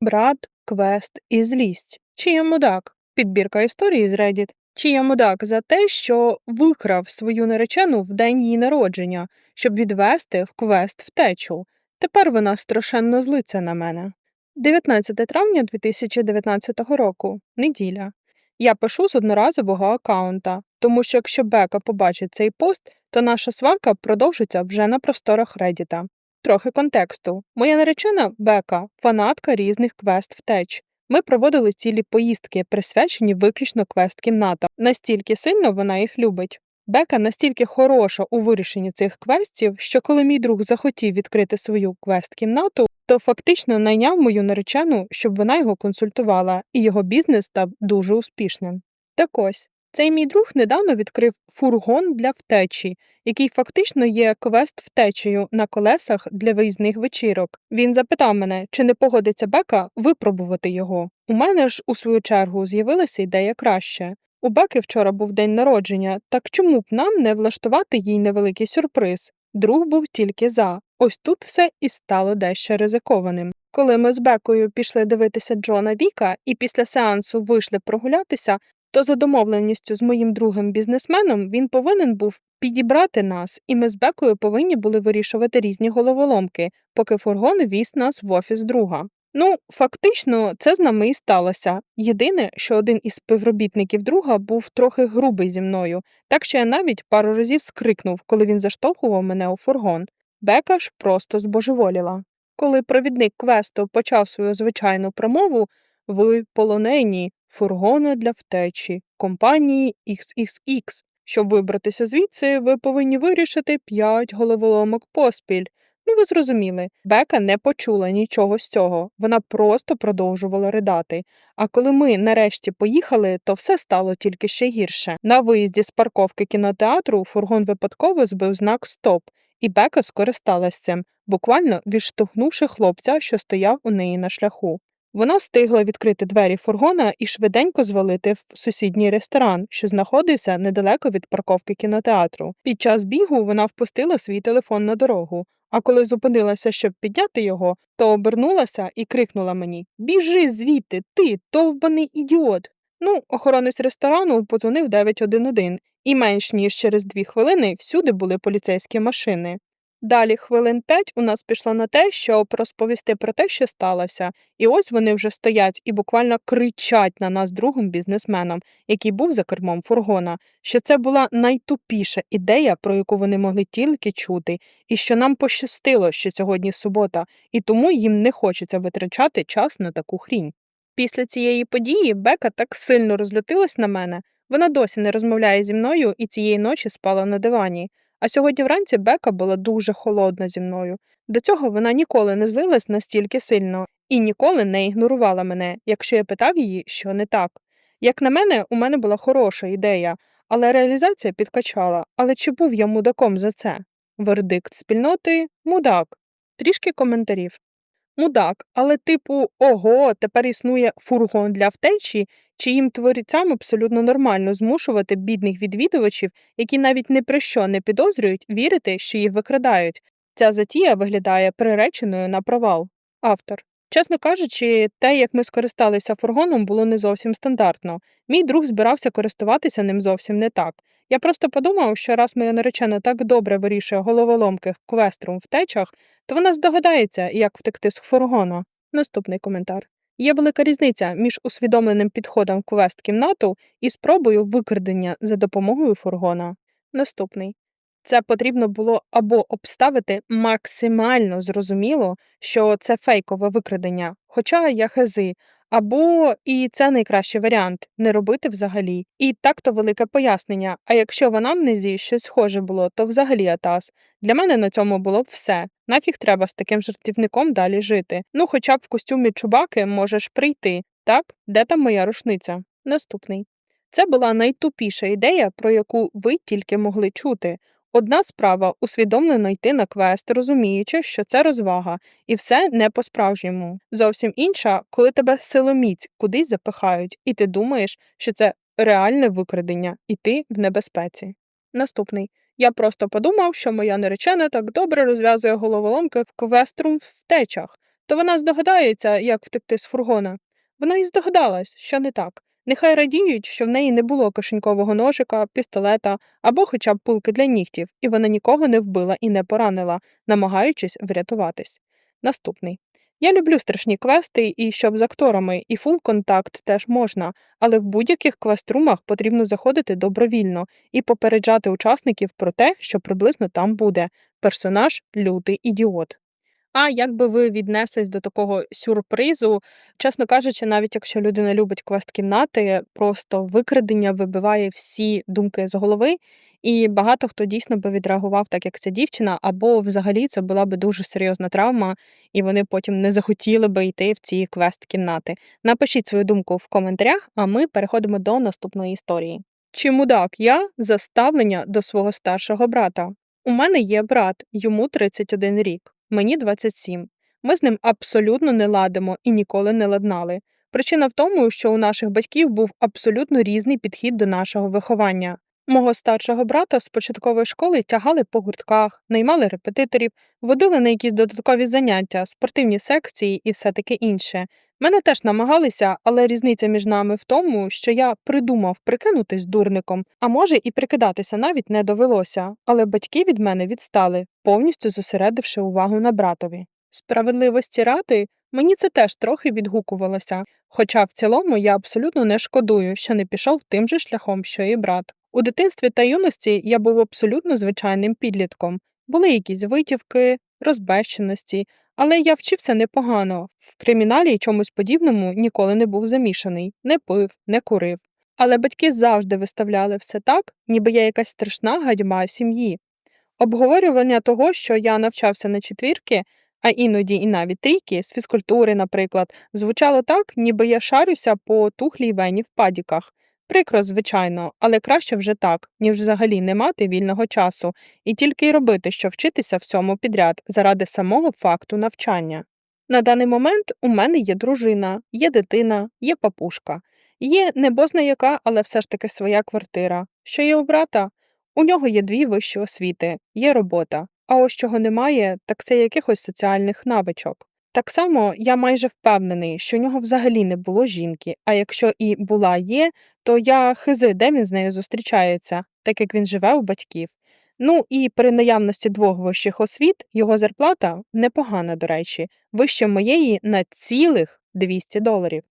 Брат, квест і злість. Чия мудак? Підбірка історії з Reddit. Чия мудак за те, що викрав свою наречену в день її народження, щоб відвести в квест втечу. Тепер вона страшенно злиться на мене. 19 травня 2019 року. Неділя. Я пишу з одноразового аккаунта, тому що якщо Бека побачить цей пост, то наша сварка продовжиться вже на просторах Редіта. Трохи контексту. Моя наречена Бека, фанатка різних квест втеч. Ми проводили цілі поїздки, присвячені виключно квест кімнатам. Настільки сильно вона їх любить. Бека настільки хороша у вирішенні цих квестів, що коли мій друг захотів відкрити свою квест-кімнату, то фактично найняв мою наречену, щоб вона його консультувала, і його бізнес став дуже успішним. Так ось цей мій друг недавно відкрив фургон для втечі, який фактично є квест втечею на колесах для виїзних вечірок. Він запитав мене, чи не погодиться Бека випробувати його. У мене ж, у свою чергу, з'явилася ідея краще. У Беки вчора був день народження, так чому б нам не влаштувати їй невеликий сюрприз? Друг був тільки за. Ось тут все і стало дещо ризикованим. Коли ми з Бекою пішли дивитися Джона Віка і після сеансу вийшли прогулятися, то за домовленістю з моїм другим бізнесменом він повинен був підібрати нас, і ми з Бекою повинні були вирішувати різні головоломки, поки фургон віз нас в офіс друга. Ну, фактично, це з нами і сталося. Єдине, що один із співробітників друга був трохи грубий зі мною, так що я навіть пару разів скрикнув, коли він заштовхував мене у фургон. Бека ж просто збожеволіла. Коли провідник квесту почав свою звичайну промову, ви полонені фургони для втечі, компанії XXX. Щоб вибратися звідси, ви повинні вирішити 5 головоломок поспіль. Ну, ви зрозуміли, Бека не почула нічого з цього, вона просто продовжувала ридати. А коли ми нарешті поїхали, то все стало тільки ще гірше. На виїзді з парковки кінотеатру фургон випадково збив знак Стоп, і Бека скористалась цим, буквально відштовхнувши хлопця, що стояв у неї на шляху. Вона встигла відкрити двері фургона і швиденько звалити в сусідній ресторан, що знаходився недалеко від парковки кінотеатру. Під час бігу вона впустила свій телефон на дорогу, а коли зупинилася, щоб підняти його, то обернулася і крикнула мені Біжи звідти, ти, товбаний ідіот. Ну, охоронець ресторану подзвонив 911, і менш ніж через дві хвилини всюди були поліцейські машини. Далі хвилин п'ять у нас пішло на те, щоб розповісти про те, що сталося, і ось вони вже стоять і буквально кричать на нас другим бізнесменом, який був за кермом фургона, що це була найтупіша ідея, про яку вони могли тільки чути, і що нам пощастило, що сьогодні субота, і тому їм не хочеться витрачати час на таку хрінь. Після цієї події Бека так сильно розлютилась на мене, вона досі не розмовляє зі мною і цієї ночі спала на дивані. А сьогодні вранці Бека була дуже холодна зі мною. До цього вона ніколи не злилась настільки сильно і ніколи не ігнорувала мене, якщо я питав її, що не так. Як на мене, у мене була хороша ідея, але реалізація підкачала. Але чи був я мудаком за це? Вердикт спільноти мудак. Трішки коментарів. Мудак, але типу, ого, тепер існує фургон для втечі, чиїм творцям абсолютно нормально змушувати бідних відвідувачів, які навіть не про що не підозрюють, вірити, що їх викрадають. Ця затія виглядає приреченою на провал. Автор. Чесно кажучи, те, як ми скористалися фургоном, було не зовсім стандартно. Мій друг збирався користуватися ним зовсім не так. Я просто подумав, що раз моя наречена так добре вирішує головоломки в квеструм втечах, то вона здогадається, як втекти з фургона. Наступний коментар. Є велика різниця між усвідомленим підходом квест кімнату і спробою викрадення за допомогою фургона. Наступний. Це потрібно було або обставити максимально зрозуміло, що це фейкове викрадення, хоча я хези, або і це найкращий варіант не робити взагалі. І так то велике пояснення. А якщо в анамнезі щось схоже було, то взагалі атас. Для мене на цьому було б все. Нафіг треба з таким жартівником далі жити. Ну, хоча б в костюмі чубаки можеш прийти. Так, де там моя рушниця? Наступний. Це була найтупіша ідея, про яку ви тільки могли чути. Одна справа усвідомлено йти на квест, розуміючи, що це розвага, і все не по-справжньому. Зовсім інша, коли тебе силоміць кудись запихають, і ти думаєш, що це реальне викрадення, і ти в небезпеці. Наступний. Я просто подумав, що моя наречена так добре розв'язує головоломки в квеструм втечах, то вона здогадається, як втекти з фургона. Вона і здогадалась, що не так. Нехай радіють, що в неї не було кишенькового ножика, пістолета або хоча б пулки для нігтів, і вона нікого не вбила і не поранила, намагаючись врятуватись. Наступний. Я люблю страшні квести, і щоб з акторами, і фул контакт теж можна, але в будь-яких квеструмах потрібно заходити добровільно і попереджати учасників про те, що приблизно там буде персонаж лютий ідіот. А як би ви віднеслись до такого сюрпризу? Чесно кажучи, навіть якщо людина любить квест-кімнати, просто викрадення вибиває всі думки з голови, і багато хто дійсно би відреагував так, як ця дівчина, або взагалі це була би дуже серйозна травма, і вони потім не захотіли би йти в ці квест-кімнати. Напишіть свою думку в коментарях, а ми переходимо до наступної історії. Чи мудак я за ставлення до свого старшого брата? У мене є брат, йому 31 рік, мені 27. Ми з ним абсолютно не ладимо і ніколи не ладнали. Причина в тому, що у наших батьків був абсолютно різний підхід до нашого виховання. Мого старшого брата з початкової школи тягали по гуртках, наймали репетиторів, водили на якісь додаткові заняття, спортивні секції і все таке інше. Мене теж намагалися, але різниця між нами в тому, що я придумав прикинутись дурником, а може і прикидатися навіть не довелося, але батьки від мене відстали, повністю зосередивши увагу на братові. Справедливості ради мені це теж трохи відгукувалося, хоча в цілому я абсолютно не шкодую, що не пішов тим же шляхом, що і брат. У дитинстві та юності я був абсолютно звичайним підлітком. Були якісь витівки, розбещеності, але я вчився непогано. В криміналі й чомусь подібному ніколи не був замішаний, не пив, не курив. Але батьки завжди виставляли все так, ніби я якась страшна гадьма сім'ї. Обговорювання того, що я навчався на четвірки, а іноді і навіть трійки, з фізкультури, наприклад, звучало так, ніби я шарюся по тухлій вені в падіках. Прикро, звичайно, але краще вже так, ніж взагалі не мати вільного часу, і тільки й робити, що вчитися всьому підряд заради самого факту навчання. На даний момент у мене є дружина, є дитина, є папушка, є небозна яка, але все ж таки своя квартира. Що є у брата? У нього є дві вищі освіти, є робота, а ось чого немає, так це якихось соціальних навичок. Так само я майже впевнений, що у нього взагалі не було жінки, а якщо і була є, то я хизи, де він з нею зустрічається, так як він живе у батьків. Ну і при наявності двох вищих освіт його зарплата непогана, до речі, вище моєї на цілих 200 доларів.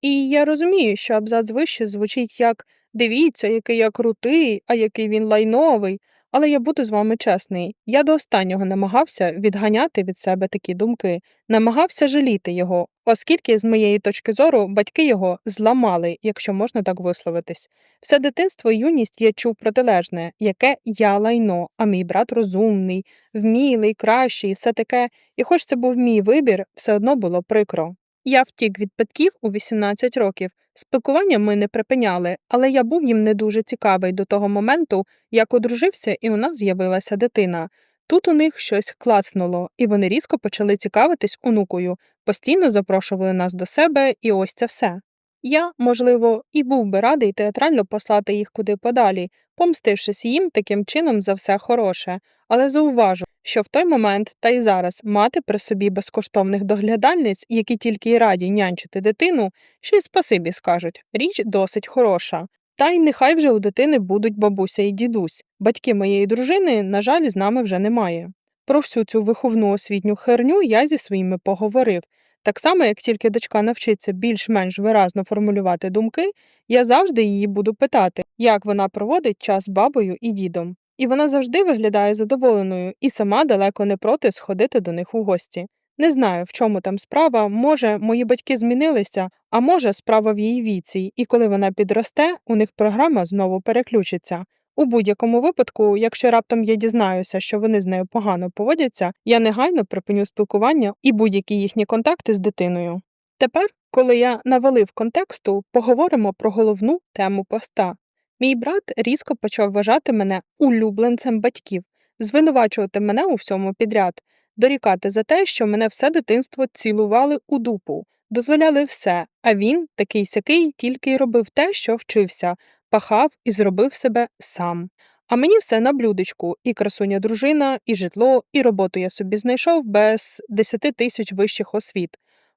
І я розумію, що абзац вище звучить як дивіться, який я крутий, а який він лайновий. Але я буду з вами чесний, я до останнього намагався відганяти від себе такі думки, намагався жаліти його, оскільки, з моєї точки зору, батьки його зламали, якщо можна так висловитись. Все дитинство і юність я чув протилежне, яке я лайно, а мій брат розумний, вмілий, кращий, все таке, і хоч це був мій вибір, все одно було прикро. Я втік від батьків у 18 років. Спілкування ми не припиняли, але я був їм не дуже цікавий до того моменту, як одружився, і у нас з'явилася дитина. Тут у них щось класнуло, і вони різко почали цікавитись онукою, постійно запрошували нас до себе, і ось це все. Я, можливо, і був би радий театрально послати їх куди подалі, помстившись їм таким чином за все хороше, але зауважу, що в той момент та й зараз мати при собі безкоштовних доглядальниць, які тільки й раді нянчити дитину, ще й спасибі скажуть річ досить хороша. Та й нехай вже у дитини будуть бабуся і дідусь. Батьки моєї дружини, на жаль, з нами вже немає. Про всю цю виховну освітню херню я зі своїми поговорив. Так само, як тільки дочка навчиться більш-менш виразно формулювати думки, я завжди її буду питати, як вона проводить час з бабою і дідом. І вона завжди виглядає задоволеною і сама далеко не проти сходити до них у гості. Не знаю, в чому там справа, може, мої батьки змінилися, а може, справа в її віці, і коли вона підросте, у них програма знову переключиться. У будь-якому випадку, якщо раптом я дізнаюся, що вони з нею погано поводяться, я негайно припиню спілкування і будь-які їхні контакти з дитиною. Тепер, коли я навалив контексту, поговоримо про головну тему поста. Мій брат різко почав вважати мене улюбленцем батьків, звинувачувати мене у всьому підряд, дорікати за те, що мене все дитинство цілували у дупу, дозволяли все, а він, такий сякий, тільки й робив те, що вчився, пахав і зробив себе сам. А мені все на блюдечку, і красуня дружина, і житло, і роботу я собі знайшов без 10 тисяч вищих освіт.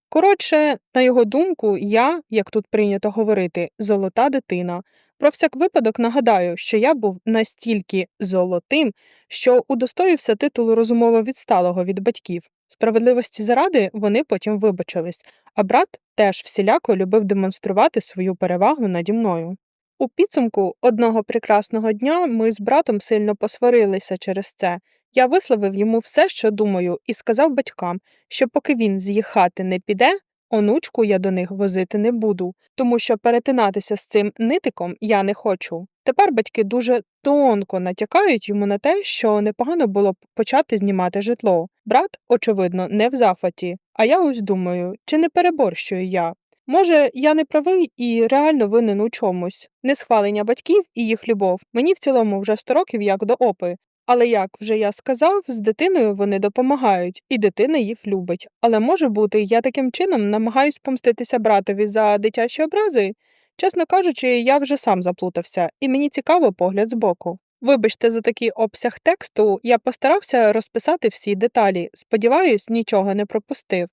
Коротше, на його думку, я, як тут прийнято говорити, золота дитина. Про всяк випадок нагадаю, що я був настільки золотим, що удостоївся титулу розумово відсталого від батьків. Справедливості заради вони потім вибачились, а брат теж всіляко любив демонструвати свою перевагу наді мною. У підсумку одного прекрасного дня ми з братом сильно посварилися через це. Я висловив йому все, що думаю, і сказав батькам, що поки він з їх хати не піде, онучку я до них возити не буду, тому що перетинатися з цим нитиком я не хочу. Тепер батьки дуже тонко натякають йому на те, що непогано було б почати знімати житло. Брат, очевидно, не в захваті, а я ось думаю, чи не переборщую я. Може, я не правий і реально винен у чомусь. Несхвалення батьків і їх любов мені в цілому вже 100 років як до опи. Але як вже я сказав, з дитиною вони допомагають, і дитина їх любить. Але може бути, я таким чином намагаюсь помститися братові за дитячі образи. Чесно кажучи, я вже сам заплутався, і мені цікаво погляд збоку. Вибачте за такий обсяг тексту, я постарався розписати всі деталі. Сподіваюсь, нічого не пропустив.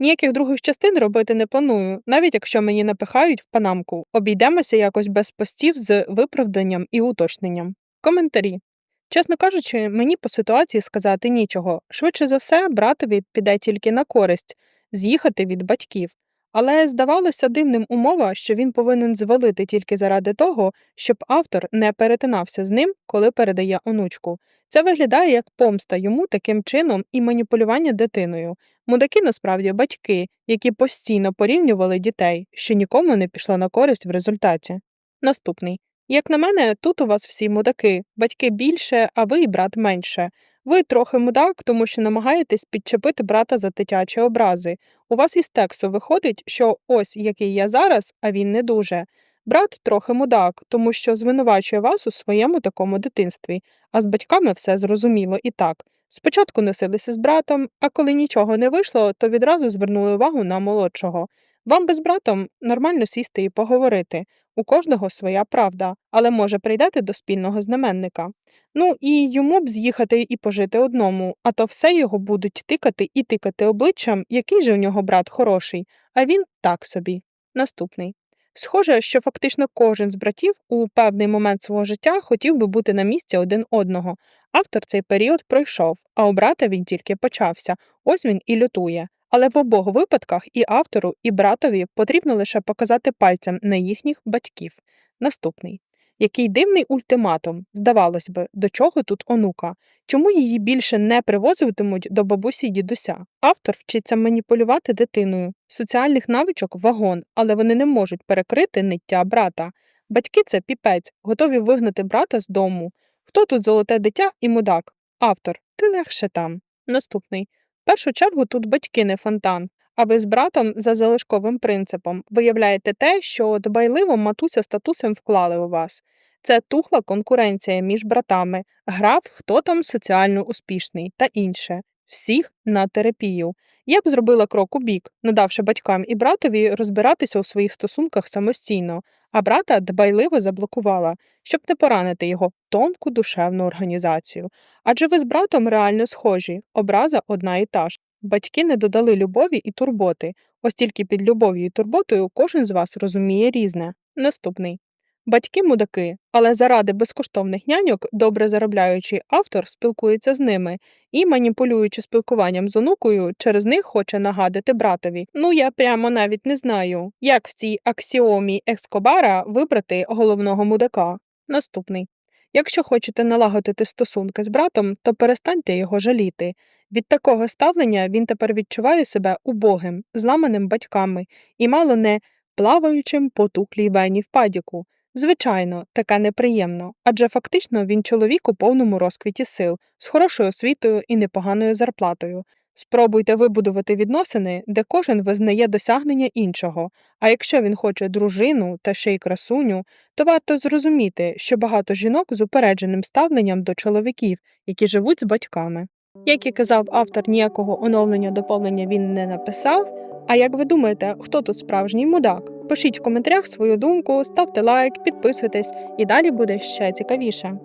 Ніяких других частин робити не планую, навіть якщо мені напихають в панамку. Обійдемося якось без постів з виправданням і уточненням. Коментарі. Чесно кажучи, мені по ситуації сказати нічого. Швидше за все, братові піде тільки на користь з'їхати від батьків. Але здавалося дивним умова, що він повинен звалити тільки заради того, щоб автор не перетинався з ним, коли передає онучку. Це виглядає як помста йому таким чином і маніпулювання дитиною. Мудаки насправді батьки, які постійно порівнювали дітей, що нікому не пішло на користь в результаті. Наступний. Як на мене, тут у вас всі мудаки, батьки більше, а ви і брат менше. Ви трохи мудак, тому що намагаєтесь підчепити брата за дитячі образи. У вас із тексту виходить, що ось який я зараз, а він не дуже. Брат трохи мудак, тому що звинувачує вас у своєму такому дитинстві, а з батьками все зрозуміло і так. Спочатку носилися з братом, а коли нічого не вийшло, то відразу звернули увагу на молодшого. Вам би з братом нормально сісти і поговорити. У кожного своя правда, але може прийдете до спільного знаменника. Ну і йому б з'їхати і пожити одному, а то все його будуть тикати і тикати обличчям, який же у нього брат хороший, а він так собі. Наступний. Схоже, що фактично кожен з братів у певний момент свого життя хотів би бути на місці один одного. Автор цей період пройшов, а у брата він тільки почався, ось він і лютує. Але в обох випадках і автору, і братові потрібно лише показати пальцем на їхніх батьків. Наступний. Який дивний ультиматум, здавалось би, до чого тут онука? Чому її більше не привозитимуть до бабусі й дідуся? Автор вчиться маніпулювати дитиною. Соціальних навичок вагон, але вони не можуть перекрити ниття брата. Батьки це піпець, готові вигнати брата з дому. Хто тут золоте дитя і мудак? Автор, ти легше там. Наступний В першу чергу тут батьки не фонтан, а ви з братом за залишковим принципом виявляєте те, що дбайливо матуся статусом вклали у вас. Це тухла конкуренція між братами, грав, хто там соціально успішний та інше. Всіх на терапію. Я б зробила крок у бік, надавши батькам і братові розбиратися у своїх стосунках самостійно, а брата дбайливо заблокувала, щоб не поранити його тонку душевну організацію. Адже ви з братом реально схожі, образа одна і та ж. Батьки не додали любові і турботи, ось тільки під любов'ю і турботою кожен з вас розуміє різне. Наступний. Батьки мудаки, але заради безкоштовних няньок, добре заробляючий автор спілкується з ними і, маніпулюючи спілкуванням з онукою, через них хоче нагадати братові. Ну я прямо навіть не знаю, як в цій аксіомі Ескобара вибрати головного мудака. Наступний. Якщо хочете налагодити стосунки з братом, то перестаньте його жаліти. Від такого ставлення він тепер відчуває себе убогим, зламаним батьками і мало не плаваючим по туклій вені в падіку. Звичайно, таке неприємно, адже фактично він чоловік у повному розквіті сил, з хорошою освітою і непоганою зарплатою. Спробуйте вибудувати відносини, де кожен визнає досягнення іншого, а якщо він хоче дружину та ще й красуню, то варто зрозуміти, що багато жінок з упередженим ставленням до чоловіків, які живуть з батьками. Як і казав автор, ніякого оновлення доповнення він не написав. А як ви думаєте, хто тут справжній мудак? Пишіть в коментарях свою думку, ставте лайк, підписуйтесь, і далі буде ще цікавіше.